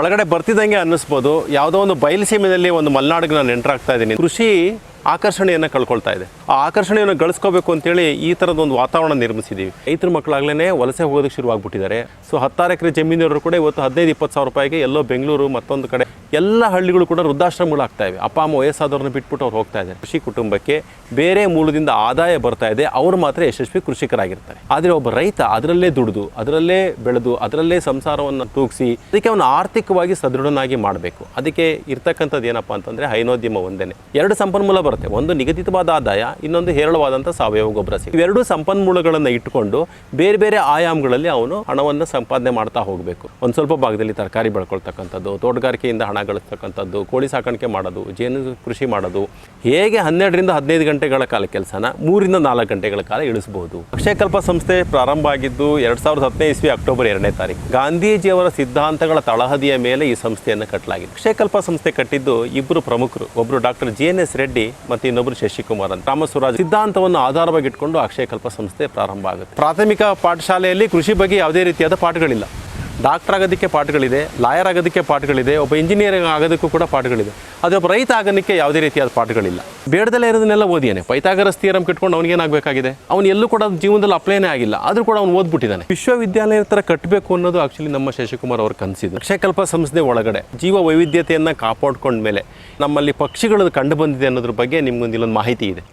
ಒಳಗಡೆ ಬರ್ತಿದ್ದಂಗೆ ಅನ್ನಿಸ್ಬೋದು. ಯಾವುದೋ ಒಂದು ಬಯಲುಸೀಮೆಯಲ್ಲಿ ಒಂದು ಮಲೆನಾಡಿಗೆ ನಾನು ಎಂಟ್ರಾಗ್ತಾ ಇದ್ದೀನಿ. ಕೃಷಿ ಆಕರ್ಷಣೆಯನ್ನು ಕಳ್ಕೊಳ್ತಾ ಇದೆ. ಆ ಆಕರ್ಷಣೆಯನ್ನು ಗಳಿಸ್ಕೋಬೇಕು ಅಂತೇಳಿ ಈ ಥರದ ಒಂದು ವಾತಾವರಣ ನಿರ್ಮಿಸಿದ್ದೀವಿ. ರೈತರ ಮಕ್ಕಳಾಗ್ಲೇ ವಲಸೆ ಹೋಗೋದಕ್ಕೆ ಶುರುವಾಗ್ಬಿಟ್ಟಿದ್ದಾರೆ ಸೊ ಹತ್ತಾರು ಎಕರೆ ಜಮೀನವರು ಕೂಡ ಇವತ್ತು ಹದಿನೈದು, ಇಪ್ಪತ್ತು ಸಾವಿರ ರೂಪಾಯಿಗೆ ಎಲ್ಲೋ ಬೆಂಗಳೂರು ಮತ್ತೊಂದು ಕಡೆ ಎಲ್ಲ ಹಳ್ಳಿಗಳು ಕೂಡ ವೃದ್ಧಾಶ್ರಮಗಳು ಆಗ್ತಾ ಇವೆ. ಅಪ್ಪ, ಅಮ್ಮ ವಯಸ್ಸಾದವ್ರನ್ನ ಬಿಟ್ಬಿಟ್ಟು ಅವ್ರು ಹೋಗ್ತಾ ಇದ್ದಾರೆ. ಕೃಷಿ ಕುಟುಂಬಕ್ಕೆ ಬೇರೆ ಮೂಲದಿಂದ ಆದಾಯ ಬರ್ತಾ ಇದೆ. ಅವರು ಮಾತ್ರ ಯಶಸ್ವಿ ಕೃಷಿಕರಾಗಿರ್ತಾರೆ. ಆದರೆ ಒಬ್ಬ ರೈತ ಅದರಲ್ಲೇ ದುಡಿದು, ಅದರಲ್ಲೇ ಬೆಳೆದು, ಅದರಲ್ಲೇ ಸಂಸಾರವನ್ನು ತೂಗಿಸಿ ಅದಕ್ಕೆ ಅವನು ಆರ್ಥಿಕವಾಗಿ ಸದೃಢನಾಗಿ ಮಾಡಬೇಕು. ಅದಕ್ಕೆ ಇರ್ತಕ್ಕಂಥದ್ದು ಏನಪ್ಪ ಅಂತಂದರೆ ಹೈನೋದ್ಯಮ ಒಂದೇನೆ. ಎರಡು ಸಂಪನ್ಮೂಲ ಬರುತ್ತೆ ಒಂದು ನಿಗದಿತವಾದ ಆದಾಯ, ಇನ್ನೊಂದು ಹೇರಳವಾದಂಥ ಸಾವಯವ ಗೊಬ್ಬರ ಸಿಗುತ್ತೆ ಇವೆರಡು ಸಂಪನ್ಮೂಲಗಳನ್ನು ಇಟ್ಟುಕೊಂಡು ಬೇರೆ ಬೇರೆ ಆಯಾಮಗಳಲ್ಲಿ ಅವನು ಹಣವನ್ನು ಸಂಪಾದನೆ ಮಾಡ್ತಾ ಹೋಗಬೇಕು. ಒಂದು ಸ್ವಲ್ಪ ಭಾಗದಲ್ಲಿ ತರಕಾರಿ ಬೆಳ್ಕೊಳ್ತಕ್ಕಂಥದ್ದು, ತೋಟಗಾರಿಕೆಯಿಂದ ಹಣ ಗಳಿಸ್ತಕ್ಕಂಥದ್ದು, ಕೋಳಿ ಸಾಕಾಣಿಕೆ ಮಾಡೋದು, ಜೇನು ಕೃಷಿ ಮಾಡೋದು, ಹೇಗೆ ಹನ್ನೆರಡರಿಂದ ಹದಿನೈದು ಗಂಟೆಗಳ ಕಾಲ ಕೆಲಸನ ಮೂರಿಂದ ನಾಲ್ಕು ಗಂಟೆಗಳ ಕಾಲ ಇಳಿಸಬಹುದು ಅಕ್ಷಯಕಲ್ಪ ಸಂಸ್ಥೆ ಪ್ರಾರಂಭ ಆಗಿದ್ದು ಎರಡು ಸಾವಿರದ ಹತ್ತನೇ ಇಸ್ವಿ ಅಕ್ಟೋಬರ್ ಎರಡನೇ ತಾರೀಕು. ಗಾಂಧೀಜಿಯವರ ಸಿದ್ಧಾಂತಗಳ ತಳಹದಿಯ ಮೇಲೆ ಈ ಸಂಸ್ಥೆಯನ್ನು ಕಟ್ಟಲಾಗಿದೆ ಅಕ್ಷಯಕಲ್ಪ ಸಂಸ್ಥೆ ಕಟ್ಟಿದ್ದು ಇಬ್ಬರು ಪ್ರಮುಖರು. ಒಬ್ಬರು ಡಾಕ್ಟರ್ ಜಿ ಎಸ್ ರೆಡ್ಡಿ ಮತ್ತು ಇನ್ನೊಬ್ಬರು ಶಶಿಕುಮಾರ್ ಅಂತ. ರಾಮಸ್ವರಾಜ್ ಸಿದ್ಧಾಂತವನ್ನು ಆಧಾರವಾಗಿಟ್ಕೊಂಡು ಅಕ್ಷಯಕಲ್ಪ ಸಂಸ್ಥೆ ಪ್ರಾರಂಭ ಆಗುತ್ತೆ. ಪ್ರಾಥಮಿಕ ಪಾಠಶಾಲೆಯಲ್ಲಿ ಕೃಷಿ ಬಗ್ಗೆ ಯಾವುದೇ ರೀತಿಯಾದ ಪಾಠಗಳಿಲ್ಲ. ಡಾಕ್ಟರ್ ಆಗೋದಕ್ಕೆ ಪಾಠಗಳಿದೆ, ಲಾಯರ್ ಆಗೋದಕ್ಕೆ ಪಾಠಗಳಿದೆ, ಒಬ್ಬ ಇಂಜಿನಿಯರ್ ಆಗೋದಕ್ಕೂ ಕೂಡ ಪಾಠಗಳಿದೆ. ಆದರೆ ಒಬ್ಬ ರೈತ ಆಗೋದಕ್ಕೆ ಯಾವುದೇ ರೀತಿಯಾದ ಪಾಠಗಳಿಲ್ಲ. ಬೇಡದಲ್ಲೇ ಇರೋದನ್ನೆಲ್ಲ ಓದಿಯಾನೆ. ಪೈಥಾಗರಸ್ ಥಿಯರಂ ಕಿಟ್ಕೊಂಡು ಅವನಿಗೇನಾಗಬೇಕಾಗಿದೆ ಅವನು ಎಲ್ಲೂ ಕೂಡ ಜೀವನದಲ್ಲಿ ಅಪ್ಲೈನೇ ಆಗಿಲ್ಲ. ಆದರೂ ಕೂಡ ಅವ್ನು ಓದ್ಬಿಟ್ಟಿದ್ದಾನೆ. ವಿಶ್ವವಿದ್ಯಾಲಯ ಥರ ಕಟ್ಟಬೇಕು ಅನ್ನೋದು ಆ್ಯಕ್ಚುಲಿ ನಮ್ಮ ಶಶಿಕುಮಾರ್ ಅವ್ರ ಕನಸಿದ್ದು ಅಕ್ಷಯಕಲ್ಪ ಸಂಸ್ಥೆ ಒಳಗಡೆ ಜೀವ ವೈವಿಧ್ಯತೆಯನ್ನು ಕಾಪಾಡ್ಕೊಂಡ ಮೇಲೆ ನಮ್ಮಲ್ಲಿ ಪಕ್ಷಿಗಳು ಕಂಡು ಬಂದಿದೆ ಅನ್ನೋದ್ರ ಬಗ್ಗೆ ನಿಮ್ಗೊಂದು ಇಲ್ಲೊಂದು ಮಾಹಿತಿ ಇದೆ.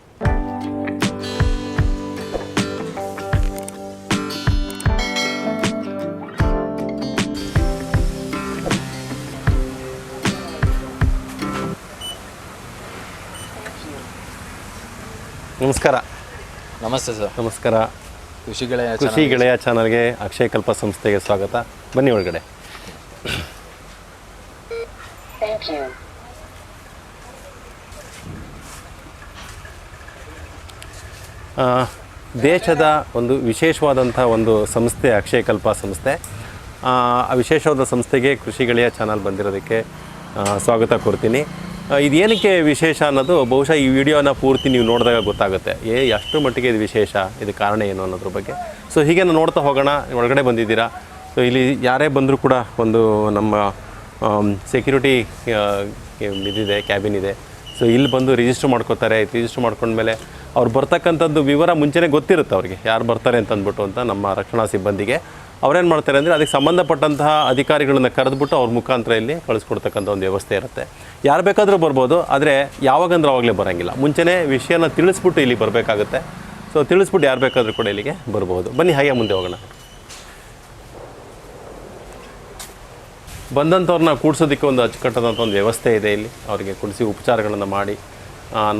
ನಮಸ್ಕಾರ. ನಮಸ್ತೆ ಸರ್. ನಮಸ್ಕಾರ. ಕೃಷಿ ಗೆಳೆಯ ಕೃಷಿ ಗೆಳೆಯ ಚಾನಲ್ಗೆ ಅಕ್ಷಯಕಲ್ಪ ಸಂಸ್ಥೆಗೆ ಸ್ವಾಗತ. ಬನ್ನಿ ಒಳಗಡೆ. ದೇಶದ ಒಂದು ವಿಶೇಷವಾದಂಥ ಒಂದು ಸಂಸ್ಥೆ ಅಕ್ಷಯಕಲ್ಪ ಸಂಸ್ಥೆ. ಆ ವಿಶೇಷವಾದ ಸಂಸ್ಥೆಗೆ ಕೃಷಿ ಗೆಳೆಯ ಚಾನಲ್ ಬಂದಿರೋದಕ್ಕೆ ಸ್ವಾಗತ ಕೋರ್ತೀನಿ. ಆ, ಇದೇನಕ್ಕೆ ವಿಶೇಷ ಅನ್ನೋದು ಬಹುಶಃ ಈ ವಿಡಿಯೋನ ಪೂರ್ತಿ ನೀವು ನೋಡಿದಾಗ ಗೊತ್ತಾಗುತ್ತೆ. ಏ, ಎಷ್ಟು ಮಟ್ಟಿಗೆ ಇದು ವಿಶೇಷ, ಇದು ಕಾರಣ ಏನು ಅನ್ನೋದ್ರ ಬಗ್ಗೆ. ಸೊ ಹೀಗೆ ನಾವು ನೋಡ್ತಾ ಹೋಗೋಣ ಒಳಗಡೆ ಬಂದಿದ್ದೀರಾ. ಸೊ ಇಲ್ಲಿ ಯಾರೇ ಬಂದರೂ ಕೂಡ ಒಂದು ನಮ್ಮ ಸೆಕ್ಯೂರಿಟಿ ಇದಿದೆ ಕ್ಯಾಬಿನ್ ಇದೆ. ಸೊ ಇಲ್ಲಿ ಬಂದು ರಿಜಿಸ್ಟರ್ ಮಾಡ್ಕೋತಾರೆ. ರಿಜಿಸ್ಟರ್ ಮಾಡ್ಕೊಂಡ್ಮೇಲೆ ಅವ್ರು ಬರ್ತಕ್ಕಂಥದ್ದು ವಿವರ ಮುಂಚೆನೇ ಗೊತ್ತಿರುತ್ತೆ ಅವ್ರಿಗೆ. ಯಾರು ಬರ್ತಾರೆ ಅಂತ ಅಂದ್ಬಿಟ್ಟು ಅಂತ ನಮ್ಮ ರಕ್ಷಣಾ ಸಿಬ್ಬಂದಿಗೆ. ಅವ್ರೇನು ಮಾಡ್ತಾರೆ ಅಂದರೆ ಅದಕ್ಕೆ ಸಂಬಂಧಪಟ್ಟಂತಹ ಅಧಿಕಾರಿಗಳನ್ನ ಕರೆದುಬಿಟ್ಟು ಅವ್ರ ಮುಖಾಂತರ ಇಲ್ಲಿ ಕಳಿಸ್ಕೊಡ್ತಕ್ಕಂಥ ಒಂದು ವ್ಯವಸ್ಥೆ ಇರುತ್ತೆ. ಯಾರು ಬೇಕಾದರೂ ಬರ್ಬೋದು, ಆದರೆ ಯಾವಾಗಂದ್ರೆ ಅವಾಗಲೇ ಬರೋಂಗಿಲ್ಲ. ಮುಂಚೆನೇ ವಿಷಯನ ತಿಳಿಸ್ಬಿಟ್ಟು ಇಲ್ಲಿ ಬರಬೇಕಾಗುತ್ತೆ. ಸೊ ತಿಳಿಸ್ಬಿಟ್ಟು ಯಾರು ಬೇಕಾದರೂ ಕೂಡ ಇಲ್ಲಿಗೆ ಬರ್ಬೋದು. ಬನ್ನಿ ಹಾಗೆ ಮುಂದೆ ಹೋಗೋಣ. ಬಂದಂಥವ್ರನ್ನ ಕೂಡಿಸೋದಕ್ಕೆ ಒಂದು ಅಚ್ಚುಕಟ್ಟಾದಂಥ ಒಂದು ವ್ಯವಸ್ಥೆ ಇದೆ ಇಲ್ಲಿ. ಅವರಿಗೆ ಕುಡಿಸಿ ಉಪಚಾರಗಳನ್ನು ಮಾಡಿ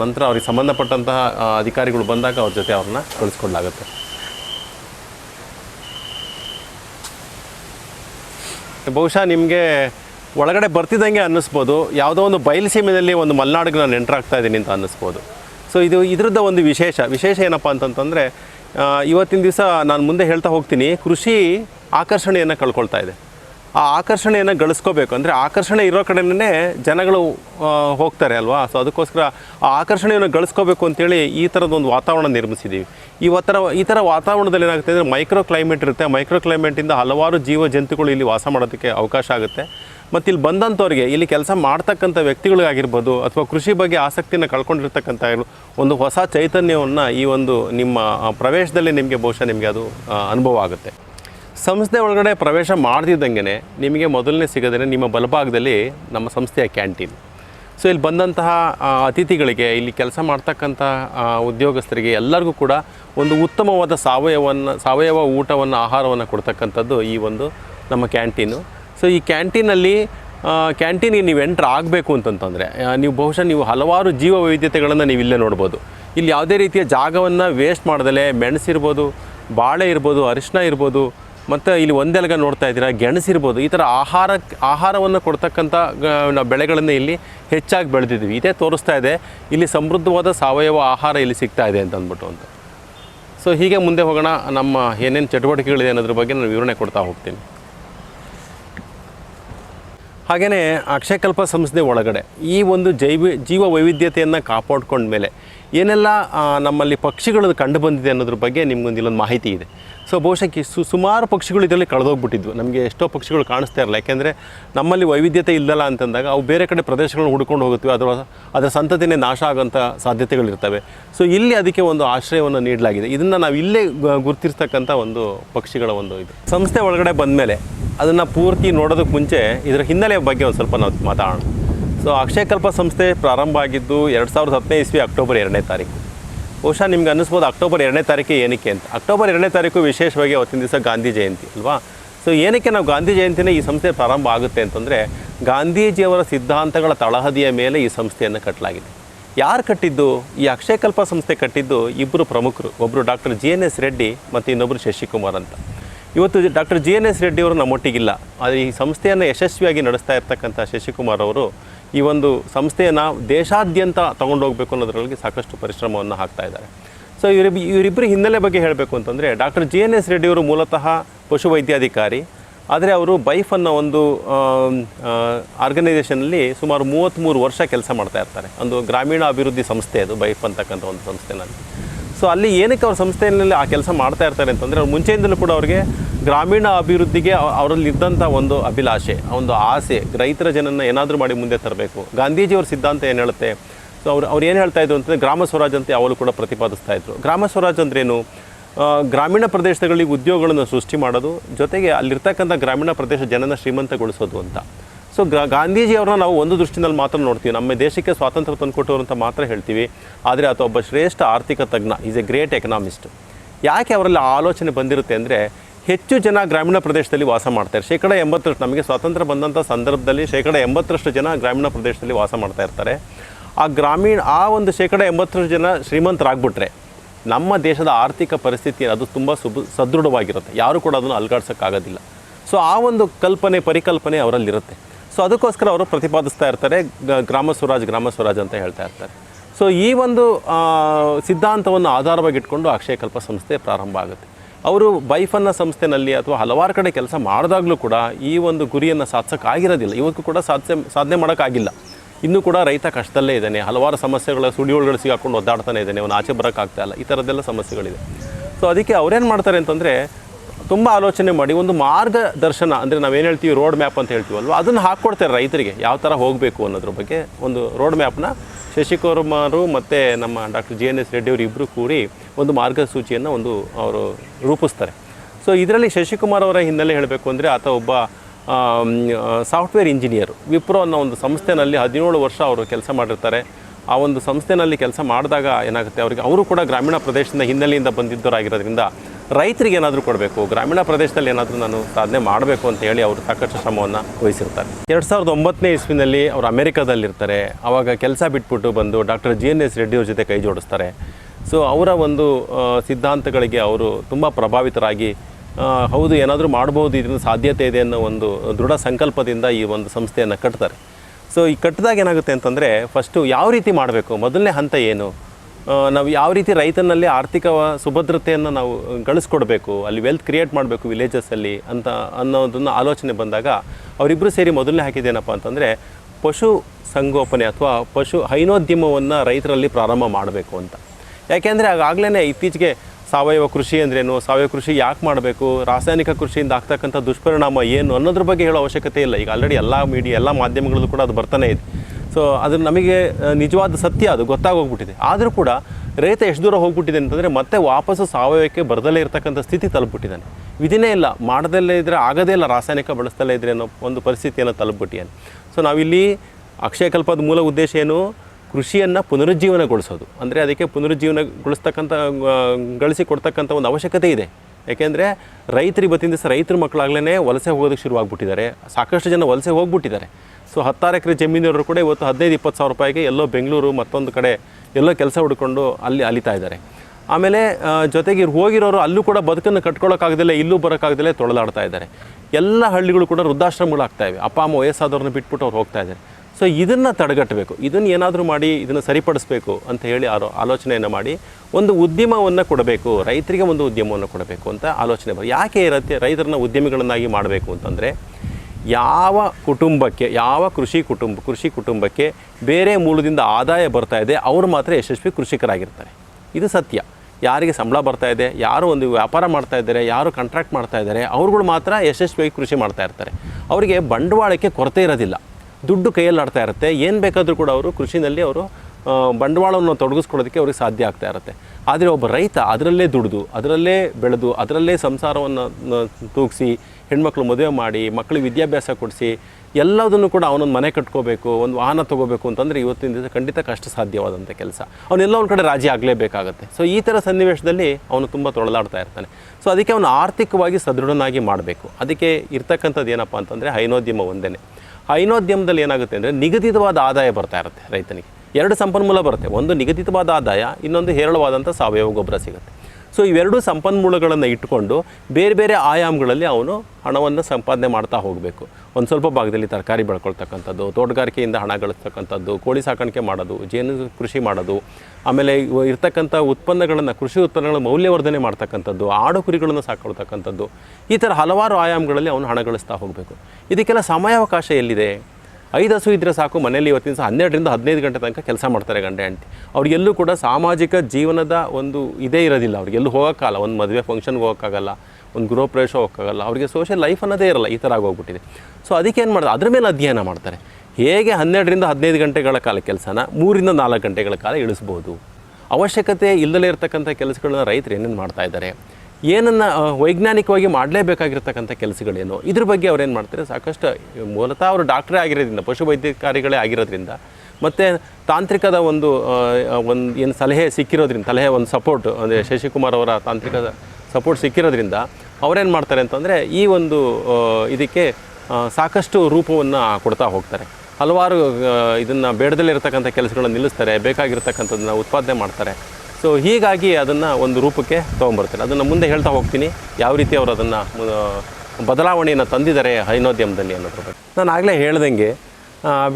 ನಂತರ ಅವ್ರಿಗೆ ಸಂಬಂಧಪಟ್ಟಂತಹ ಅಧಿಕಾರಿಗಳು ಬಂದಾಗ ಅವ್ರ ಜೊತೆ ಅವ್ರನ್ನ ಕಳಿಸ್ಕೊಡ್ಲಾಗುತ್ತೆ. ಬಹುಶಃ ನಿಮಗೆ ಒಳಗಡೆ ಬರ್ತಿದ್ದಂಗೆ ಅನ್ನಿಸ್ಬೋದು. ಯಾವುದೋ ಒಂದು ಬಯಲುಸೀಮೆಯಲ್ಲಿ ಒಂದು ಮಲೆನಾಡಿಗೆ ನಾನು ಎಂಟ್ರಾಗ್ತಾ ಇದ್ದೀನಿ ಅಂತ ಅನ್ನಿಸ್ಬೋದು. ಸೊ ಇದು ಇದರದ್ದು ಒಂದು ವಿಶೇಷ. ವಿಶೇಷ ಏನಪ್ಪ ಅಂತಂತಂದರೆ ಇವತ್ತಿನ ದಿವಸ ನಾನು ಮುಂದೆ ಹೇಳ್ತಾ ಹೋಗ್ತೀನಿ. ಕೃಷಿ ಆಕರ್ಷಣೆಯನ್ನು ಕಳ್ಕೊಳ್ತಾ ಇದೆ. ಆ ಆಕರ್ಷಣೆಯನ್ನು ಗಳಿಸ್ಕೋಬೇಕು. ಅಂದರೆ ಆಕರ್ಷಣೆ ಇರೋ ಕಡೆನೇ ಜನಗಳು ಹೋಗ್ತಾರೆ ಅಲ್ವಾ? ಸೊ ಅದಕ್ಕೋಸ್ಕರ ಆ ಆಕರ್ಷಣೆಯನ್ನು ಗಳಿಸ್ಕೋಬೇಕು ಅಂತೇಳಿ ಈ ಥರದ ಒಂದು ವಾತಾವರಣ ನಿರ್ಮಿಸಿದ್ದೀವಿ. ಈ ಥರ ಈ ಥರ ವಾತಾವರಣದಲ್ಲಿ ಏನಾಗುತ್ತೆ ಅಂದರೆ ಮೈಕ್ರೋ ಕ್ಲೈಮೇಟ್ ಇರುತ್ತೆ. ಮೈಕ್ರೋ ಕ್ಲೈಮೇಟಿಂದ ಹಲವಾರು ಜೀವ ಜಂತುಗಳು ಇಲ್ಲಿ ವಾಸ ಮಾಡೋದಕ್ಕೆ ಅವಕಾಶ ಆಗುತ್ತೆ. ಮತ್ತು ಇಲ್ಲಿ ಬಂದಂಥವ್ರಿಗೆ ಇಲ್ಲಿ ಕೆಲಸ ಮಾಡ್ತಕ್ಕಂಥ ವ್ಯಕ್ತಿಗಳಿಗಾಗಿರ್ಬೋದು ಅಥವಾ ಕೃಷಿ ಬಗ್ಗೆ ಆಸಕ್ತಿಯನ್ನು ಕಳ್ಕೊಂಡಿರ್ತಕ್ಕಂಥ ಒಂದು ಹೊಸ ಚೈತನ್ಯವನ್ನು ಈ ಒಂದು ನಿಮ್ಮ ಪ್ರವೇಶದಲ್ಲಿ ನಿಮಗೆ ಬಹುಶಃ ನಿಮಗೆ ಅದು ಅನುಭವ ಆಗುತ್ತೆ. ಸಂಸ್ಥೆ ಒಳಗಡೆ ಪ್ರವೇಶ ಮಾಡ್ತಿದ್ದಂಗೆ ನಿಮಗೆ ಮೊದಲನೇ ಸಿಗೋದೇ ನಿಮ್ಮ ಬಲಭಾಗದಲ್ಲಿ ನಮ್ಮ ಸಂಸ್ಥೆಯ ಕ್ಯಾಂಟೀನ್. ಸೊ, ಇಲ್ಲಿ ಬಂದಂತಹ ಅತಿಥಿಗಳಿಗೆ, ಇಲ್ಲಿ ಕೆಲಸ ಮಾಡ್ತಕ್ಕಂಥ ಉದ್ಯೋಗಸ್ಥರಿಗೆ ಎಲ್ಲರಿಗೂ ಕೂಡ ಒಂದು ಉತ್ತಮವಾದ ಸಾವಯವವನ್ನು ಸಾವಯವ ಊಟವನ್ನು, ಆಹಾರವನ್ನು ಕೊಡ್ತಕ್ಕಂಥದ್ದು ಈ ಒಂದು ನಮ್ಮ ಕ್ಯಾಂಟೀನು. ಸೊ, ಈ ಕ್ಯಾಂಟೀನಲ್ಲಿ ಕ್ಯಾಂಟೀನಿಗೆ ನೀವು ಎಂಟ್ರ್ ಆಗಬೇಕು ಅಂತಂತಂದರೆ ನೀವು ಬಹುಶಃ ನೀವು ಹಲವಾರು ಜೀವ ವೈವಿಧ್ಯತೆಗಳನ್ನು ನೀವು ಇಲ್ಲೇ ನೋಡ್ಬೋದು. ಇಲ್ಲಿ ಯಾವುದೇ ರೀತಿಯ ಜಾಗವನ್ನು ವೇಸ್ಟ್ ಮಾಡ್ದಲೇ ಮೆಣಸಿರ್ಬೋದು, ಬಾಳೆ ಇರ್ಬೋದು ಅರಿಶಿನ ಇರ್ಬೋದು ಮತ್ತು ಇಲ್ಲಿ ಒಂದೆಲಗ ನೋಡ್ತಾ ಇದ್ದೀರಾ, ಗೆಣಸಿರ್ಬೋದು. ಈ ಥರ ಆಹಾರ, ಆಹಾರವನ್ನು ಕೊಡ್ತಕ್ಕಂಥ ನಾವು ಬೆಳೆಗಳನ್ನು ಇಲ್ಲಿ ಹೆಚ್ಚಾಗಿ ಬೆಳೆದಿದ್ವಿ ಇದೇ ತೋರಿಸ್ತಾ ಇದೆ. ಇಲ್ಲಿ ಸಮೃದ್ಧವಾದ ಸಾವಯವ ಆಹಾರ ಇಲ್ಲಿ ಸಿಗ್ತಾ ಇದೆ ಅಂತ ಅಂದ್ಬಿಟ್ಟು ಅಂತ. ಸೊ ಹೀಗೆ ಮುಂದೆ ಹೋಗೋಣ. ನಮ್ಮ ಏನೇನು ಚಟುವಟಿಕೆಗಳಿದೆ ಅನ್ನೋದ್ರ ಬಗ್ಗೆ ನಾನು ವಿವರಣೆ ಕೊಡ್ತಾ ಹೋಗ್ತೀನಿ. ಹಾಗೆಯೇ ಅಕ್ಷಯಕಲ್ಪ ಸಂಸ್ಥೆ ಒಳಗಡೆ ಈ ಒಂದು ಜೈವಿ ಜೀವ ವೈವಿಧ್ಯತೆಯನ್ನು ಕಾಪಾಡ್ಕೊಂಡ ಮೇಲೆ ಏನೆಲ್ಲ ನಮ್ಮಲ್ಲಿ ಪಕ್ಷಿಗಳು ಕಂಡು ಬಂದಿದೆ ಅನ್ನೋದ್ರ ಬಗ್ಗೆ ನಿಮ್ಗೊಂದು ಇಲ್ಲೊಂದು ಮಾಹಿತಿ ಇದೆ. ಸೊ ಬಹುಶಃ ಸು, ಸುಮಾರು ಪಕ್ಷಿಗಳು ಇದರಲ್ಲಿ ಕಳೆದೋಗ್ಬಿಟ್ಟಿದ್ವು. ನಮಗೆ ಎಷ್ಟೋ ಪಕ್ಷಿಗಳು ಕಾಣಿಸ್ತಾ ಇರಲ್ಲ. ಯಾಕೆಂದರೆ ನಮ್ಮಲ್ಲಿ ವೈವಿಧ್ಯತೆ ಇಲ್ಲಲ್ಲ ಅಂತಂದಾಗ ಅವು ಬೇರೆ ಕಡೆ ಪ್ರದೇಶಗಳನ್ನು ಹುಡ್ಕೊಂಡು ಹೋಗುತ್ತವೆ. ಅದರ ಅದರ ಸಂತತಿನೇ ನಾಶ ಆಗೋಂಥ ಸಾಧ್ಯತೆಗಳಿರ್ತವೆ ಸೊ ಇಲ್ಲಿ ಅದಕ್ಕೆ ಒಂದು ಆಶ್ರಯವನ್ನು ನೀಡಲಾಗಿದೆ. ಇದನ್ನು ನಾವು ಇಲ್ಲೇ ಗುರುತಿಸ್ತಕ್ಕಂಥ ಒಂದು ಪಕ್ಷಿಗಳ ಒಂದು ಇದು. ಸಂಸ್ಥೆ ಒಳಗಡೆ ಬಂದ ಮೇಲೆ ಅದನ್ನು ಪೂರ್ತಿ ನೋಡೋದಕ್ಕೆ ಮುಂಚೆ ಇದರ ಹಿನ್ನೆಲೆಯ ಬಗ್ಗೆ ಒಂದು ಸ್ವಲ್ಪ ನಾವು ಮಾತಾಡೋಣ. ಸೊ ಅಕ್ಷಯಕಲ್ಪ ಸಂಸ್ಥೆ ಪ್ರಾರಂಭ ಆಗಿದ್ದು ಎರಡು ಸಾವಿರದ ಹತ್ತನೇ ಇಸ್ವಿ ಅಕ್ಟೋಬರ್ ಎರಡನೇ ತಾರೀಕು. ಬಹುಶಃ ನಿಮ್ಗೆ ಅನ್ನಿಸ್ಬೋದು ಅಕ್ಟೋಬರ್ ಎರಡನೇ ತಾರೀಕು ಏನಕ್ಕೆ ಅಂತ. ಅಕ್ಟೋಬರ್ ಎರಡನೇ ತಾರೀಕು ವಿಶೇಷವಾಗಿ ಅವತ್ತಿನ ದಿವಸ ಗಾಂಧಿ ಜಯಂತಿ, ಅಲ್ವಾ? ಸೊ ಏನಕ್ಕೆ ನಾವು ಗಾಂಧಿ ಜಯಂತಿನೇ ಈ ಸಂಸ್ಥೆ ಪ್ರಾರಂಭ ಆಗುತ್ತೆ ಅಂತಂದರೆ, ಗಾಂಧೀಜಿಯವರ ಸಿದ್ಧಾಂತಗಳ ತಳಹದಿಯ ಮೇಲೆ ಈ ಸಂಸ್ಥೆಯನ್ನು ಕಟ್ಟಲಾಗಿದೆ ಯಾರು ಕಟ್ಟಿದ್ದು? ಈ ಅಕ್ಷಯಕಲ್ಪ ಸಂಸ್ಥೆ ಕಟ್ಟಿದ್ದು ಇಬ್ಬರು ಪ್ರಮುಖರು ಒಬ್ಬರು doctor G N S Reddy ಮತ್ತು ಇನ್ನೊಬ್ಬರು ಶಶಿಕುಮಾರ್ ಅಂತ. ಇವತ್ತು doctor G N S Reddy ಅವರು ನಮ್ಮೊಟ್ಟಿಗಿಲ್ಲ ಆದರೆ ಈ ಸಂಸ್ಥೆಯನ್ನು ಯಶಸ್ವಿಯಾಗಿ ನಡೆಸ್ತಾ ಇರ್ತಕ್ಕಂಥ ಶಶಿಕುಮಾರ್ ಅವರು ಈ ಒಂದು ಸಂಸ್ಥೆಯನ್ನು ದೇಶಾದ್ಯಂತ ತೊಗೊಂಡೋಗ್ಬೇಕು ಅನ್ನೋದ್ರೊಳಗೆ ಸಾಕಷ್ಟು ಪರಿಶ್ರಮವನ್ನು ಹಾಕ್ತಾ ಇದ್ದಾರೆ. ಸೊ ಇವರಿಬ್ ಇವರಿಬ್ಬರ ಹಿನ್ನೆಲೆ ಬಗ್ಗೆ ಹೇಳಬೇಕು ಅಂತಂದರೆ, ಡಾಕ್ಟರ್ ಜಿ ಎನ್ ಎಸ್ ರೆಡ್ಡಿಯವರು ಮೂಲತಃ ಪಶುವೈದ್ಯಾಧಿಕಾರಿ, ಆದರೆ ಅವರು ಬೈಫ್ ಅನ್ನೋ ಒಂದು ಆರ್ಗನೈಸೇಷನಲ್ಲಿ ಸುಮಾರು ಮೂವತ್ತ್ಮೂರು ವರ್ಷ ಕೆಲಸ ಮಾಡ್ತಾ ಇರ್ತಾರೆ. ಒಂದು ಗ್ರಾಮೀಣ ಅಭಿವೃದ್ಧಿ ಸಂಸ್ಥೆ ಅದು, ಬೈಫ್ ಅಂತಕ್ಕಂಥ ಒಂದು ಸಂಸ್ಥೆನಲ್ಲಿ ಸೊ ಅಲ್ಲಿ ಏನಕ್ಕೆ ಅವ್ರ ಸಂಸ್ಥೆಯಲ್ಲಿ ಆ ಕೆಲಸ ಮಾಡ್ತಾ ಇರ್ತಾರೆ ಅಂತಂದರೆ, ಅವ್ರು ಮುಂಚೆಯಿಂದಲೂ ಕೂಡ ಅವ್ರಿಗೆ ಗ್ರಾಮೀಣ ಅಭಿವೃದ್ಧಿಗೆ ಅವರಲ್ಲಿದ್ದಂಥ ಒಂದು ಅಭಿಲಾಷೆ ಒಂದು ಆಸೆ, ರೈತರ ಜನನ ಏನಾದರೂ ಮಾಡಿ ಮುಂದೆ ತರಬೇಕು. ಗಾಂಧೀಜಿಯವ್ರ ಸಿದ್ಧಾಂತ ಏನು ಹೇಳುತ್ತೆ? ಸೊ ಅವ್ರು ಅವ್ರು ಏನು ಹೇಳ್ತಾ ಇದ್ರು ಅಂತಂದರೆ, ಗ್ರಾಮ ಸ್ವರಾಜ್ ಅಂತ ಯಾವಾಗಲೂ ಕೂಡ ಪ್ರತಿಪಾದಿಸ್ತಾ ಇದ್ರು. ಗ್ರಾಮ ಸ್ವರಾಜ್ ಅಂದ್ರೇನು? ಗ್ರಾಮೀಣ ಪ್ರದೇಶಗಳಿಗೆ ಉದ್ಯೋಗಗಳನ್ನು ಸೃಷ್ಟಿ ಮಾಡೋದು, ಜೊತೆಗೆ ಅಲ್ಲಿರ್ತಕ್ಕಂಥ ಗ್ರಾಮೀಣ ಪ್ರದೇಶ ಜನನ ಶ್ರೀಮಂತಗೊಳಿಸೋದು ಅಂತ. ಸೊ ಗಾಂಧೀಜಿಯವ್ರನ್ನ ನಾವು ಒಂದು ದೃಷ್ಟಿನಲ್ಲಿ ಮಾತ್ರ ನೋಡ್ತೀವಿ. ನಮ್ಮ ದೇಶಕ್ಕೆ ಸ್ವಾತಂತ್ರ್ಯ ತಂದುಕೊಟ್ಟವರು ಅಂತ ಮಾತ್ರ ಹೇಳ್ತೀವಿ. ಆದರೆ ಆತ ಒಬ್ಬ ಶ್ರೇಷ್ಠ ಆರ್ಥಿಕ ತಜ್ಞ ಈಸ್ ಎ ಗ್ರೇಟ್ ಎಕನಾಮಿಸ್ಟ್ ಯಾಕೆ ಅವರಲ್ಲಿ ಆಲೋಚನೆ ಬಂದಿರುತ್ತೆ ಅಂದರೆ ಹೆಚ್ಚು ಜನ ಗ್ರಾಮೀಣ ಪ್ರದೇಶದಲ್ಲಿ ವಾಸ ಮಾಡ್ತಾರೆ ಶೇಕಡ ಎಂಬತ್ತರಷ್ಟು ನಮಗೆ ಸ್ವಾತಂತ್ರ್ಯ ಬಂದಂಥ ಸಂದರ್ಭದಲ್ಲಿ ಶೇಕಡ ಎಂಬತ್ತರಷ್ಟು ಜನ ಗ್ರಾಮೀಣ ಪ್ರದೇಶದಲ್ಲಿ ವಾಸ ಮಾಡ್ತಾ ಇರ್ತಾರೆ. ಆ ಗ್ರಾಮೀಣ, ಆ ಒಂದು ಶೇಕಡ ಎಂಬತ್ತರಷ್ಟು ಜನ ಶ್ರೀಮಂತರಾಗ್ಬಿಟ್ರೆ ನಮ್ಮ ದೇಶದ ಆರ್ಥಿಕ ಪರಿಸ್ಥಿತಿ ಅದು ತುಂಬ ಸುಬ್, ಸದೃಢವಾಗಿರುತ್ತೆ. ಯಾರು ಕೂಡ ಅದನ್ನು ಅಲ್ಗಾಡ್ಸೋಕ್ಕಾಗೋದಿಲ್ಲ. ಸೊ ಆ ಒಂದು ಕಲ್ಪನೆ, ಪರಿಕಲ್ಪನೆ ಅವರಲ್ಲಿರುತ್ತೆ. ಸೊ ಅದಕ್ಕೋಸ್ಕರ ಅವರು ಪ್ರತಿಪಾದಿಸ್ತಾ ಇರ್ತಾರೆ ಗ್ರಾಮ ಸ್ವರಾಜ್ ಗ್ರಾಮ ಸ್ವರಾಜ್ ಅಂತ ಹೇಳ್ತಾ ಇರ್ತಾರೆ. ಸೊ ಈ ಒಂದು ಸಿದ್ಧಾಂತವನ್ನು ಆಧಾರವಾಗಿಟ್ಕೊಂಡು ಅಕ್ಷಯಕಲ್ಪ ಸಂಸ್ಥೆ ಪ್ರಾರಂಭ ಆಗುತ್ತೆ. ಅವರು ಬೈಫನ್ನ ಸಂಸ್ಥೆನಲ್ಲಿ ಅಥವಾ ಹಲವಾರು ಕಡೆ ಕೆಲಸ ಮಾಡಿದಾಗಲೂ ಕೂಡ ಈ ಒಂದು ಗುರಿಯನ್ನು ಸಾಧಿಸೋಕ್ಕಾಗಿರೋದಿಲ್ಲ ಇವತ್ತು ಕೂಡ ಸಾಧ್ಯ ಸಾಧನೆ ಮಾಡೋಕ್ಕಾಗಿಲ್ಲ. ಇನ್ನೂ ಕೂಡ ರೈತ ಕಷ್ಟದಲ್ಲೇ ಇದ್ದಾನೆ. ಹಲವಾರು ಸಮಸ್ಯೆಗಳ ಸುಳಿಯೋಳುಗಳು ಸಿಗಾಕೊಂಡು ಒದ್ದಾಡ್ತಾನೆ ಇದ್ದಾನೆ. ಅವನು ಆಚೆ ಬರೋಕ್ಕಾಗ್ತಾ ಇಲ್ಲ. ಈ ಥರದ್ದೆಲ್ಲ ಸಮಸ್ಯೆಗಳಿದೆ. ಸೊ ಅದಕ್ಕೆ ಅವ್ರೇನು ಮಾಡ್ತಾರೆ ಅಂತಂದರೆ ತುಂಬ ಆಲೋಚನೆ ಮಾಡಿ, ಒಂದು ಮಾರ್ಗದರ್ಶನ, ಅಂದರೆ ನಾವೇನು ಹೇಳ್ತೀವಿ ರೋಡ್ ಮ್ಯಾಪ್ ಅಂತ ಹೇಳ್ತೀವಲ್ವ? ಅದನ್ನು ಹಾಕ್ಕೊಡ್ತಾರೆ ರೈತರಿಗೆ, ಯಾವ ಥರ ಹೋಗಬೇಕು ಅನ್ನೋದ್ರ ಬಗ್ಗೆ. ಒಂದು ರೋಡ್ ಮ್ಯಾಪ್ನ ಶಶಿಕುಮಾರು ಮತ್ತು ನಮ್ಮ doctor G N S Reddy ಅವರು ಇಬ್ಬರು ಕೂಡಿ ಒಂದು ಮಾರ್ಗಸೂಚಿಯನ್ನು ಒಂದು ಅವರು ರೂಪಿಸ್ತಾರೆ. ಸೊ ಇದರಲ್ಲಿ ಶಶಿಕುಮಾರ್ ಅವರ ಹಿನ್ನೆಲೆ ಹೇಳಬೇಕು ಅಂದರೆ, ಆತ ಒಬ್ಬ ಸಾಫ್ಟ್ವೇರ್ ಇಂಜಿನಿಯರ್ ವಿಪ್ರೋ ಅನ್ನೋ ಒಂದು ಸಂಸ್ಥೆನಲ್ಲಿ ಹದಿನೇಳು ವರ್ಷ ಅವರು ಕೆಲಸ ಮಾಡಿರ್ತಾರೆ. ಆ ಒಂದು ಸಂಸ್ಥೆನಲ್ಲಿ ಕೆಲಸ ಮಾಡಿದಾಗ ಏನಾಗುತ್ತೆ, ಅವರಿಗೆ, ಅವರು ಕೂಡ ಗ್ರಾಮೀಣ ಪ್ರದೇಶದಿಂದ ಹಿನ್ನೆಲೆಯಿಂದ ಬಂದಿದ್ದವರಾಗಿರೋದ್ರಿಂದ ರೈತರಿಗೆ ಏನಾದರೂ ಕೊಡಬೇಕು, ಗ್ರಾಮೀಣ ಪ್ರದೇಶದಲ್ಲಿ ಏನಾದರೂ ನಾನು ಸಾಧನೆ ಮಾಡಬೇಕು ಅಂತ ಹೇಳಿ ಅವರು ಸಾಕಷ್ಟು ಶ್ರಮವನ್ನು ವಹಿಸಿರ್ತಾರೆ. ಎರಡು ಸಾವಿರದ ಒಂಬತ್ತನೇ ಇಸ್ವಿನಲ್ಲಿ ಅವರು ಅಮೆರಿಕಾದಲ್ಲಿರ್ತಾರೆ. ಆವಾಗ ಕೆಲಸ ಬಿಟ್ಬಿಟ್ಟು ಬಂದು ಡಾಕ್ಟರ್ ಜಿ ಎನ್ ಎಸ್ ರೆಡ್ಡಿಯವ್ರ ಜೊತೆ ಕೈ ಜೋಡಿಸ್ತಾರೆ. ಸೊ ಅವರ ಒಂದು ಸಿದ್ಧಾಂತಗಳಿಗೆ ಅವರು ತುಂಬ ಪ್ರಭಾವಿತರಾಗಿ ಹೌದು ಏನಾದರೂ ಮಾಡ್ಬೋದು, ಇದರಿಂದ ಸಾಧ್ಯತೆ ಇದೆ ಅನ್ನೋ ಒಂದು ದೃಢ ಸಂಕಲ್ಪದಿಂದ ಈ ಒಂದು ಸಂಸ್ಥೆಯನ್ನು ಕಟ್ತಾರೆ. ಸೊ ಈ ಕಟ್ಟಿದಾಗ ಏನಾಗುತ್ತೆ ಅಂತಂದರೆ ಫಸ್ಟು ಯಾವ ರೀತಿ ಮಾಡಬೇಕು, ಮೊದಲನೇ ಹಂತ ಏನು? ನಾವು ಯಾವ ರೀತಿ ರೈತನಲ್ಲಿ ಆರ್ಥಿಕ ಸುಭದ್ರತೆಯನ್ನು ನಾವು ಗಳಿಸ್ಕೊಡ್ಬೇಕು, ಅಲ್ಲಿ ವೆಲ್ತ್ ಕ್ರಿಯೇಟ್ ಮಾಡಬೇಕು ವಿಲೇಜಸ್ಸಲ್ಲಿ ಅಂತ ಅನ್ನೋದನ್ನು ಆಲೋಚನೆ ಬಂದಾಗ ಅವರಿಬ್ಬರು ಸೇರಿ ಮೊದಲನೇ ಹಾಕಿದ್ದೇನಪ್ಪ ಅಂತಂದರೆ ಪಶು ಸಂಗೋಪನೆ ಅಥವಾ ಪಶು ಹೈನೋದ್ಯಮವನ್ನು ರೈತರಲ್ಲಿ ಪ್ರಾರಂಭ ಮಾಡಬೇಕು ಅಂತ. ಯಾಕೆಂದರೆ ಆಗಾಗಲೇ ಇತ್ತೀಚೆಗೆ ಸಾವಯವ ಕೃಷಿ ಅಂದ್ರೇನು? ಸಾವಯವ ಕೃಷಿ ಯಾಕೆ ಮಾಡಬೇಕು? ರಾಸಾಯನಿಕ ಕೃಷಿಯಿಂದ ಆಗ್ತಕ್ಕಂಥ ದುಷ್ಪರಿಣಾಮ ಏನು ಅನ್ನೋದ್ರ ಬಗ್ಗೆ ಹೇಳೋ ಅವಶ್ಯಕತೆ ಇಲ್ಲ. ಈಗ ಆಲ್ರೆಡಿ ಎಲ್ಲ ಮೀಡಿಯಾ ಎಲ್ಲ ಮಾಧ್ಯಮಗಳಲ್ಲೂ ಕೂಡ ಅದು ಬರ್ತಾನೆ ಇದೆ. ಸೊ ಅದು ನಮಗೆ ನಿಜವಾದ ಸತ್ಯ ಅದು, ಗೊತ್ತಾಗೋಗ್ಬಿಟ್ಟಿದೆ. ಆದರೂ ಕೂಡ ರೈತ ಎಷ್ಟು ದೂರ ಹೋಗ್ಬಿಟ್ಟಿದೆ ಅಂತಂದರೆ ಮತ್ತೆ ವಾಪಸ್ಸು ಸಾವಯವಕ್ಕೆ ಬರದಲ್ಲೇ ಇರತಕ್ಕಂಥ ಸ್ಥಿತಿ ತಲುಪಿಬಿಟ್ಟಿದ್ದಾನೆ. ವಿಧಿನೇ ಇಲ್ಲ, ಮಾಡದಲ್ಲೇ ಇದ್ದರೆ ಆಗದೇ ಇಲ್ಲ, ರಾಸಾಯನಿಕ ಬಳಸ್ತಲೇ ಇದ್ರೆ ಅನ್ನೋ ಒಂದು ಪರಿಸ್ಥಿತಿಯನ್ನು ತಲುಪಿಬಿಟ್ಟಿದ್ದಾನೆ. ಸೊ ನಾವಿಲ್ಲಿ ಅಕ್ಷಯಕಲ್ಪದ ಮೂಲ ಉದ್ದೇಶ ಏನು? ಕೃಷಿಯನ್ನು ಪುನರುಜ್ಜೀವನಗೊಳಿಸೋದು. ಅಂದರೆ ಅದಕ್ಕೆ ಪುನರುಜ್ಜೀವನಗೊಳಿಸ್ತಕ್ಕಂಥ ಗಳಿಸಿ ಕೊಡ್ತಕ್ಕಂಥ ಒಂದು ಅವಶ್ಯಕತೆ ಇದೆ. ಯಾಕೆಂದರೆ ರೈತರು ಬತ್ತಿನ ದಿವಸ ರೈತರ ಮಕ್ಕಳಾಗಲೇ ವಲಸೆ ಹೋಗೋದಕ್ಕೆ ಶುರುವಾಗ್ಬಿಟ್ಟಿದ್ದಾರೆ. ಸಾಕಷ್ಟು ಜನ ವಲಸೆ ಹೋಗ್ಬಿಟ್ಟಿದ್ದಾರೆ. ಸೊ ಹತ್ತಾರು ಎಕರೆ ಜಮೀನವರು ಕೂಡ ಇವತ್ತು ಹದಿನೈದು, ಇಪ್ಪತ್ತು ಸಾವಿರ ರೂಪಾಯಿಗೆ ಎಲ್ಲೋ ಬೆಂಗಳೂರು ಮತ್ತೊಂದು ಕಡೆ ಎಲ್ಲೋ ಕೆಲಸ ಹುಡ್ಕೊಂಡು ಅಲ್ಲಿ ಅಲಿತಾ ಇದ್ದಾರೆ. ಆಮೇಲೆ ಜೊತೆಗೆ ಹೋಗಿರೋರು ಅಲ್ಲೂ ಕೂಡ ಬದುಕನ್ನು ಕಟ್ಕೊಳ್ಳೋಕ್ಕಾಗದಿಲ್ಲ ಇಲ್ಲೂ ಬರೋಕ್ಕಾಗದಿಲ್ಲ, ತೊಳೆದಾಡ್ತಾ ಇದ್ದಾರೆ. ಎಲ್ಲ ಹಳ್ಳಿಗಳು ಕೂಡ ವೃದ್ಧಾಶ್ರಮಗಳಾಗ್ತಾ ಇವೆ. ಅಪ್ಪ, ಅಮ್ಮ ವಯಸ್ಸಾದವ್ರನ್ನ ಬಿಟ್ಬಿಟ್ಟು ಅವ್ರು ಹೋಗ್ತಾ ಇದ್ದಾರೆ. ಸೊ ಇದನ್ನು ತಡೆಗಟ್ಟಬೇಕು. ಇದನ್ನು ಏನಾದರೂ ಮಾಡಿ, ಇದನ್ನು ಸರಿಪಡಿಸಬೇಕು ಅಂತ ಹೇಳಿ ಆರೋ, ಆಲೋಚನೆಯನ್ನು ಮಾಡಿ, ಒಂದು ಉದ್ಯಮವನ್ನು ಕೊಡಬೇಕು, ರೈತರಿಗೆ ಒಂದು ಉದ್ಯಮವನ್ನು ಕೊಡಬೇಕು ಅಂತ ಆಲೋಚನೆ ಬರ, ಯಾಕೆ ಇರುತ್ತೆ ರೈತರನ್ನ ಉದ್ಯಮಿಗಳನ್ನಾಗಿ ಮಾಡಬೇಕು ಅಂತಂದರೆ, ಯಾವ ಕುಟುಂಬಕ್ಕೆ, ಯಾವ ಕೃಷಿ ಕುಟುಂಬ, ಕೃಷಿ ಕುಟುಂಬಕ್ಕೆ ಬೇರೆ ಮೂಲದಿಂದ ಆದಾಯ ಬರ್ತಾ ಇದೆ, ಅವರು ಮಾತ್ರ ಯಶಸ್ವಿ ಕೃಷಿಕರಾಗಿರ್ತಾರೆ. ಇದು ಸತ್ಯ. ಯಾರಿಗೆ ಸಂಬಳ ಬರ್ತಾ ಇದೆ, ಯಾರು ಒಂದು ವ್ಯಾಪಾರ ಮಾಡ್ತಾ ಇದ್ದಾರೆ, ಯಾರು ಕಾಂಟ್ರಾಕ್ಟ್ ಮಾಡ್ತಾ ಇದ್ದಾರೆ, ಅವ್ರುಗಳು ಮಾತ್ರ ಯಶಸ್ವಿಯಾಗಿ ಕೃಷಿ ಮಾಡ್ತಾ ಇರ್ತಾರೆ. ಅವರಿಗೆ ಬಂಡವಾಳಕ್ಕೆ ಕೊರತೆ ಇರೋದಿಲ್ಲ. ದುಡ್ಡು ಕೈಯಲ್ಲಿ ಆಡ್ತಾ ಇರುತ್ತೆ. ಏನು ಬೇಕಾದರೂ ಕೂಡ ಅವರು ಕೃಷಿನಲ್ಲಿ ಅವರು ಬಂಡವಾಳವನ್ನು ತೊಡಗಿಸ್ಕೊಳ್ಳೋದಕ್ಕೆ ಅವ್ರಿಗೆ ಸಾಧ್ಯ ಆಗ್ತಾ ಇರುತ್ತೆ. ಆದರೆ ಒಬ್ಬ ರೈತ ಅದರಲ್ಲೇ ದುಡಿದು, ಅದರಲ್ಲೇ ಬೆಳೆದು, ಅದರಲ್ಲೇ ಸಂಸಾರವನ್ನು ತೂಗಿಸಿ, ಹೆಣ್ಮಕ್ಳು ಮದುವೆ ಮಾಡಿ ಮಕ್ಕಳಿಗೆ ವಿದ್ಯಾಭ್ಯಾಸ ಕೊಡಿಸಿ, ಎಲ್ಲದನ್ನು ಕೂಡ ಅವನೊಂದು ಮನೆ ಕಟ್ಕೋಬೇಕು, ಒಂದು ವಾಹನ ತೊಗೋಬೇಕು ಅಂತಂದರೆ ಇವತ್ತಿನ ದಿವಸ ಖಂಡಿತ ಕಷ್ಟ ಸಾಧ್ಯವಾದಂಥ ಕೆಲಸ. ಅವನೆಲ್ಲ ಒಂದು ಕಡೆ ರಾಜಿ ಆಗಲೇಬೇಕಾಗತ್ತೆ. ಸೊ ಈ ಥರ ಸನ್ನಿವೇಶದಲ್ಲಿ ಅವನು ತುಂಬ ತೊಳಲಾಡ್ತಾ ಇರ್ತಾನೆ. ಸೊ ಅದಕ್ಕೆ ಅವನು ಆರ್ಥಿಕವಾಗಿ ಸದೃಢನಾಗಿ ಮಾಡಬೇಕು. ಅದಕ್ಕೆ ಇರ್ತಕ್ಕಂಥದ್ದು ಏನಪ್ಪ ಅಂತಂದರೆ ಹೈನೋದ್ಯಮ ಒಂದೇ ಹೈನೋದ್ಯಮದಲ್ಲಿ ಏನಾಗುತ್ತೆ ಅಂದರೆ ನಿಗದಿತವಾದ ಆದಾಯ ಬರ್ತಾ ಇರುತ್ತೆ ರೈತನಿಗೆ. ಎರಡು ಸಂಪನ್ಮೂಲ ಬರುತ್ತೆ. ಒಂದು ನಿಗದಿತವಾದ ಆದಾಯ, ಇನ್ನೊಂದು ಹೇರಳವಾದಂಥ ಸಾವಯವ ಗೊಬ್ಬರ ಸಿಗುತ್ತೆ. ಸೊ ಇವೆರಡೂ ಸಂಪನ್ಮೂಲಗಳನ್ನು ಇಟ್ಕೊಂಡು ಬೇರೆ ಬೇರೆ ಆಯಾಮಗಳಲ್ಲಿ ಅವನು ಹಣವನ್ನು ಸಂಪಾದನೆ ಮಾಡ್ತಾ ಹೋಗಬೇಕು. ಒಂದು ಸ್ವಲ್ಪ ಭಾಗದಲ್ಲಿ ತರಕಾರಿ ಬೆಳ್ಕೊಳ್ತಕ್ಕಂಥದ್ದು, ತೋಟಗಾರಿಕೆಯಿಂದ ಹಣ ಗಳಿಸ್ತಕ್ಕಂಥದ್ದು, ಕೋಳಿ ಸಾಕಾಣಿಕೆ ಮಾಡೋದು, ಜೇನು ಕೃಷಿ ಮಾಡೋದು, ಆಮೇಲೆ ಇರ್ತಕ್ಕಂಥ ಉತ್ಪನ್ನಗಳನ್ನು, ಕೃಷಿ ಉತ್ಪನ್ನಗಳ ಮೌಲ್ಯವರ್ಧನೆ ಮಾಡ್ತಕ್ಕಂಥದ್ದು, ಆಡು ಕುರಿಗಳನ್ನು ಸಾಕೊಳ್ತಕ್ಕಂಥದ್ದು, ಈ ಥರ ಹಲವಾರು ಆಯಾಮಗಳಲ್ಲಿ ಅವನು ಹಣ ಗಳಿಸ್ತಾ ಹೋಗಬೇಕು. ಇದಕ್ಕೆಲ್ಲ ಸಮಯಾವಕಾಶ ಎಲ್ಲಿದೆ? ಐದು ಹಸು ಇದ್ದರೆ ಸಾಕು, ಮನೆಯಲ್ಲಿ ಇವತ್ತಿನ ಸಹ ಹನ್ನೆರಡರಿಂದ ಹದಿನೈದು ಗಂಟೆ ತನಕ ಕೆಲಸ ಮಾಡ್ತಾರೆ ಗಂಡ ಹೆಂಡತಿ. ಅವ್ರಿಗೆಲ್ಲೂ ಕೂಡ ಸಾಮಾಜಿಕ ಜೀವನದ ಒಂದು ಇದೇ ಇರೋದಿಲ್ಲ. ಅವ್ರಿಗೆಲ್ಲೂ ಹೋಗೋಕ್ಕಾಗಲ್ಲ, ಒಂದು ಮದುವೆ ಫಂಕ್ಷನ್ಗೆ ಹೋಗೋಕ್ಕಾಗಲ್ಲ, ಒಂದು ಗೃಹ ಪ್ರವೇಶ ಹೋಗೋಕ್ಕಾಗಲ್ಲ, ಅವರಿಗೆ ಸೋಷಿಯಲ್ ಲೈಫ್ ಅನ್ನೋದೇ ಇರಲ್ಲ, ಈ ಥರ ಆಗೋಗ್ಬಿಟ್ಟಿದೆ. ಸೊ ಅದಕ್ಕೆ ಏನು ಮಾಡ್ತಾರೆ? ಅದ್ರ ಮೇಲೆ ಅಧ್ಯಯನ ಮಾಡ್ತಾರೆ. ಹೇಗೆ ಹನ್ನೆರಡರಿಂದ ಹದಿನೈದು ಗಂಟೆಗಳ ಕಾಲ ಕೆಲಸನ ಮೂರಿಂದ ನಾಲ್ಕು ಗಂಟೆಗಳ ಕಾಲ ಇಳಿಸ್ಬೋದು? ಅವಶ್ಯಕತೆ ಇಲ್ಲದಲೇ ಇರತಕ್ಕಂಥ ಕೆಲಸಗಳನ್ನ ರೈತರು ಏನೇನು ಮಾಡ್ತಾ ಇದ್ದಾರೆ? ಏನನ್ನು ವೈಜ್ಞಾನಿಕವಾಗಿ ಮಾಡಲೇಬೇಕಾಗಿರ್ತಕ್ಕಂಥ ಕೆಲಸಗಳೇನು? ಇದ್ರ ಬಗ್ಗೆ ಅವ್ರೇನು ಮಾಡ್ತಾರೆ? ಸಾಕಷ್ಟು, ಮೂಲತಃ ಅವರು ಡಾಕ್ಟ್ರೇ ಆಗಿರೋದ್ರಿಂದ ಪಶು ವೈದ್ಯಕಾರಿಗಳೇ ಆಗಿರೋದ್ರಿಂದ, ಮತ್ತು ತಾಂತ್ರಿಕದ ಒಂದು ಒಂದು ಏನು ಸಲಹೆ ಸಿಕ್ಕಿರೋದ್ರಿಂದ ಸಲಹೆ ಒಂದು ಸಪೋರ್ಟ್ ಅಂದರೆ ಶಶಿಕುಮಾರ್ ಅವರ ತಾಂತ್ರಿಕ ಸಪೋರ್ಟ್ ಸಿಕ್ಕಿರೋದ್ರಿಂದ, ಅವ್ರೇನು ಮಾಡ್ತಾರೆ ಅಂತಂದರೆ, ಈ ಒಂದು ಇದಕ್ಕೆ ಸಾಕಷ್ಟು ರೂಪವನ್ನು ಕೊಡ್ತಾ ಹೋಗ್ತಾರೆ. ಹಲವಾರು ಇದನ್ನು ಬೇಡದಲ್ಲಿರ್ತಕ್ಕಂಥ ಕೆಲಸಗಳನ್ನ ನಿಲ್ಲಿಸ್ತಾರೆ ಬೇಕಾಗಿರ್ತಕ್ಕಂಥದ್ದನ್ನ ಉತ್ಪಾದನೆ ಮಾಡ್ತಾರೆ. ಸೊ ಹೀಗಾಗಿ ಅದನ್ನು ಒಂದು ರೂಪಕ್ಕೆ ತೊಗೊಂಬರ್ತಾರೆ ಅದನ್ನು ಮುಂದೆ ಹೇಳ್ತಾ ಹೋಗ್ತೀನಿ. ಯಾವ ರೀತಿ ಅವರು ಅದನ್ನು ಬದಲಾವಣೆಯನ್ನು ತಂದಿದ್ದಾರೆ ಹೈನೋದ್ಯಮದಲ್ಲಿ ಅನ್ನೋದ್ರ ಬಗ್ಗೆ. ನಾನು ಆಗಲೇ ಹೇಳ್ದಂಗೆ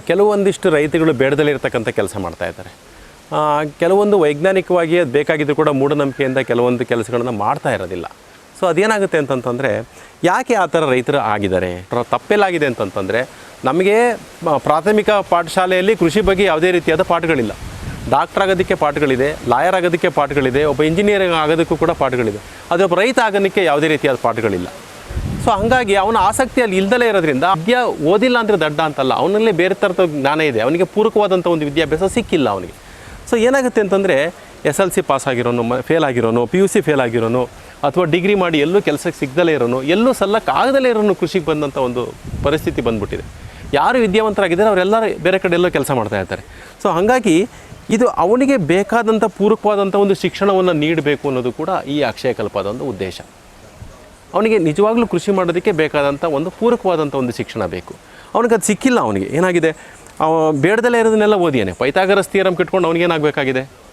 ಕೆಲವೊಂದಿಷ್ಟು ರೈತಗಳು ಬೇಡದಲ್ಲಿರ್ತಕ್ಕಂಥ ಕೆಲಸ ಮಾಡ್ತಾಯಿದ್ದಾರೆ ಕೆಲವೊಂದು ವೈಜ್ಞಾನಿಕವಾಗಿ ಅದು ಬೇಕಾಗಿದ್ದರೂ ಕೂಡ ಮೂಢನಂಬಿಕೆಯಿಂದ ಕೆಲವೊಂದು ಕೆಲಸಗಳನ್ನು ಮಾಡ್ತಾ ಇರೋದಿಲ್ಲ. ಸೊ ಅದೇನಾಗುತ್ತೆ ಅಂತಂತಂದರೆ, ಯಾಕೆ ಆ ಥರ ರೈತರು ಆಗಿದ್ದಾರೆ? ತಪ್ಪೆಲ್ಲಾಗಿದೆ ಅಂತಂತಂದರೆ, ನಮಗೆ ಪ್ರಾಥಮಿಕ ಪಾಠಶಾಲೆಯಲ್ಲಿ ಕೃಷಿ ಬಗ್ಗೆ ಯಾವುದೇ ರೀತಿಯಾದ ಪಾಠಗಳಿಲ್ಲ. ಡಾಕ್ಟರ್ ಆಗೋದಕ್ಕೆ ಪಾಠಗಳಿದೆ ಲಾಯರ್ ಆಗೋದಕ್ಕೆ ಪಾಠಗಳಿದೆ, ಒಬ್ಬ ಇಂಜಿನಿಯರಿಂಗ್ ಆಗೋದಕ್ಕೂ ಕೂಡ ಪಾಠಗಳಿದೆ. ಅದೇ ಒಬ್ಬ ರೈತ ಆಗೋದಕ್ಕೆ ಯಾವುದೇ ರೀತಿಯಾದ ಪಾಠಗಳಿಲ್ಲ. ಸೊ ಹಾಗಾಗಿ ಅವನ ಆಸಕ್ತಿ ಅಲ್ಲಿ ಇಲ್ದಲೇ ಇರೋದ್ರಿಂದ ವಿದ್ಯಾ ಓದಿಲ್ಲ ಅಂದರೆ ದಡ್ಡ ಅಂತಲ್ಲ, ಅವನಲ್ಲೇ ಬೇರೆ ಥರದ ಜ್ಞಾನ ಇದೆ. ಅವನಿಗೆ ಪೂರಕವಾದಂಥ ಒಂದು ವಿದ್ಯಾಭ್ಯಾಸ ಸಿಕ್ಕಿಲ್ಲ ಅವನಿಗೆ. ಸೊ ಏನಾಗುತ್ತೆ ಅಂತಂದರೆ ಎಸ್ ಎಲ್ ಸಿ ಪಾಸ್ ಆಗಿರೋನು ಮ ಫೇಲ್ ಆಗಿರೋನು, ಪಿ ಯು ಸಿ ಫೇಲ್ ಆಗಿರೋನು, ಅಥವಾ ಡಿಗ್ರಿ ಮಾಡಿ ಎಲ್ಲೂ ಕೆಲಸಕ್ಕೆ ಸಿಗ್ದಲೇ ಇರೋನು, ಎಲ್ಲೂ ಸಲ್ಲಕ್ಕಾಗದಲೇ ಇರೋನು ಕೃಷಿಗೆ ಬಂದಂಥ ಒಂದು ಪರಿಸ್ಥಿತಿ ಬಂದ್ಬಿಟ್ಟಿದೆ. ಯಾರು ವಿದ್ಯಾವಂತರಾಗಿದ್ದಾರೆ, ಅವರೆಲ್ಲರೂ ಬೇರೆ ಕಡೆ ಎಲ್ಲೋ ಕೆಲಸ ಮಾಡ್ತಾ ಇರ್ತಾರೆ. ಸೊ ಹಾಗಾಗಿ ಇದು ಅವನಿಗೆ ಬೇಕಾದಂಥ ಪೂರಕವಾದಂಥ ಒಂದು ಶಿಕ್ಷಣವನ್ನು ನೀಡಬೇಕು ಅನ್ನೋದು ಕೂಡ ಈ ಅಕ್ಷಯಕಲ್ಪದ ಒಂದು ಉದ್ದೇಶ. ಅವನಿಗೆ ನಿಜವಾಗ್ಲೂ ಕೃಷಿ ಮಾಡೋದಕ್ಕೆ ಬೇಕಾದಂಥ ಒಂದು ಪೂರಕವಾದಂಥ ಒಂದು ಶಿಕ್ಷಣ ಬೇಕು. ಅವನಿಗೆ ಅದು ಸಿಕ್ಕಿಲ್ಲ ಅವನಿಗೆ. ಏನಾಗಿದೆ? ಅವ ಬೇಡದಲ್ಲೇ ಇರೋದನ್ನೆಲ್ಲ ಓದಿಯಾನೆ. ಪೈಥಾಗರಸ್ ಥಿಯರಮ್ ಕಿಟ್ಕೊಂಡು ಅವನಿಗೇನಾಗಬೇಕಾಗಿದೆ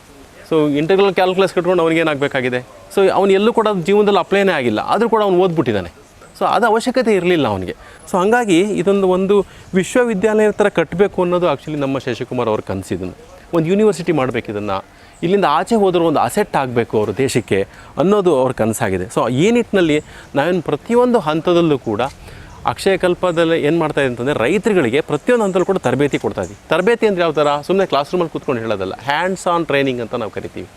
ಸೊ ಇಂಟಗ್ರಲ್ ಕ್ಯಾಲ್ಕುಲಸ್ ಕಟ್ಕೊಂಡು ಅವನಿಗೇನಾಗಬೇಕಾಗಿದೆ ಸೊ ಅವನು ಎಲ್ಲೂ ಕೂಡ ಜೀವನದಲ್ಲಿ ಅಪ್ಲೈನೇ ಆಗಿಲ್ಲ. ಆದರೂ ಕೂಡ ಅವನು ಓದ್ಬಿಟ್ಟಿದ್ದಾನೆ. ಸೊ ಅದು ಅವಶ್ಯಕತೆ ಇರಲಿಲ್ಲ ಅವನಿಗೆ. ಸೊ ಹಾಗಾಗಿ ಇದೊಂದು ಒಂದು ವಿಶ್ವವಿದ್ಯಾಲಯದ ಥರ ಕಟ್ಟಬೇಕು ಅನ್ನೋದು ಆ್ಯಕ್ಚುಲಿ ನಮ್ಮ ಶಶಿಕುಮಾರ್ ಅವ್ರ ಕನಸಿದನು. ಒಂದು ಯೂನಿವರ್ಸಿಟಿ ಮಾಡಬೇಕು ಇದನ್ನು ಇಲ್ಲಿಂದ ಆಚೆ ಹೋದರೂ ಒಂದು ಅಸೆಟ್ ಆಗಬೇಕು ಅವರು ದೇಶಕ್ಕೆ ಅನ್ನೋದು ಅವ್ರ ಕನಸಾಗಿದೆ. ಸೊ ಈ ನಿಟ್ಟಿನಲ್ಲಿ ನಾವೇನು ಪ್ರತಿಯೊಂದು ಹಂತದಲ್ಲೂ ಕೂಡ ಅಕ್ಷಯ ಕಲ್ಪದಲ್ಲಿ ಏನು ಮಾಡ್ತಾ ಇದೆ ಅಂತಂದರೆ ರೈತರುಗಳಿಗೆ ಪ್ರತಿಯೊಂದು ಹಂತದಲ್ಲೂ ಕೂಡ ತರಬೇತಿ ಕೊಡ್ತಾ ಇದ್ದೀವಿ ತರಬೇತಿ ಅಂದರೆ ಯಾವ ಥರ ಸುಮ್ಮನೆ ಕ್ಲಾಸ್ ರೂಮಲ್ಲಿ ಕೂತ್ಕೊಂಡು ಹೇಳೋದಲ್ಲ ಹ್ಯಾಂಡ್ಸ್ ಆನ್ ಟ್ರೈನಿಂಗ್ ಅಂತ ನಾವು ಕರಿತೀವಿ.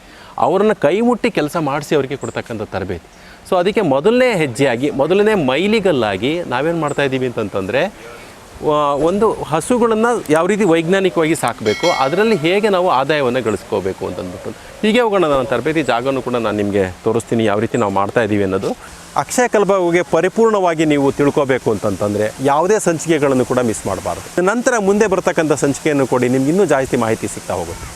ಅವರನ್ನು ಕೈ ಮುಟ್ಟಿ ಕೆಲಸ ಮಾಡಿಸಿ ಅವರಿಗೆ ಕೊಡ್ತಕ್ಕಂಥ ತರಬೇತಿ. ಸೊ ಅದಕ್ಕೆ ಮೊದಲನೇ ಹೆಜ್ಜೆಯಾಗಿ, ಮೊದಲನೇ ಮೈಲಿಗಲ್ಲಾಗಿ ನಾವೇನು ಮಾಡ್ತಾ ಇದ್ದೀವಿ ಅಂತಂತಂದರೆ ಒಂದು ಹಸುಗಳನ್ನು ಯಾವ ರೀತಿ ವೈಜ್ಞಾನಿಕವಾಗಿ ಸಾಕಬೇಕು, ಅದರಲ್ಲಿ ಹೇಗೆ ನಾವು ಆದಾಯವನ್ನು ಗಳಿಸ್ಕೋಬೇಕು ಅಂತಂದ್ಬಿಟ್ಟು ಹೀಗೆ ಹೋಗೋಣ, ನಾನು ತರಬೇತಿ ಜಾಗನೂ ಕೂಡ ನಾನು ನಿಮಗೆ ತೋರಿಸ್ತೀನಿ, ಯಾವ ರೀತಿ ನಾವು ಮಾಡ್ತಾ ಇದ್ದೀವಿ ಅನ್ನೋದು. ಅಕ್ಷಯ ಕಲ್ಪಗೆ ಪರಿಪೂರ್ಣವಾಗಿ ನೀವು ತಿಳ್ಕೋಬೇಕು ಅಂತಂತಂದರೆ ಯಾವುದೇ ಸಂಚಿಕೆಗಳನ್ನು ಕೂಡ ಮಿಸ್ ಮಾಡಬಾರ್ದು. ನಂತರ ಮುಂದೆ ಬರ್ತಕ್ಕಂಥ ಸಂಚಿಕೆಯನ್ನು ಕೊಡಿ, ನಿಮ್ಗೆ ಇನ್ನೂ ಜಾಸ್ತಿ ಮಾಹಿತಿ ಸಿಗ್ತಾ ಹೋಗುತ್ತೆ.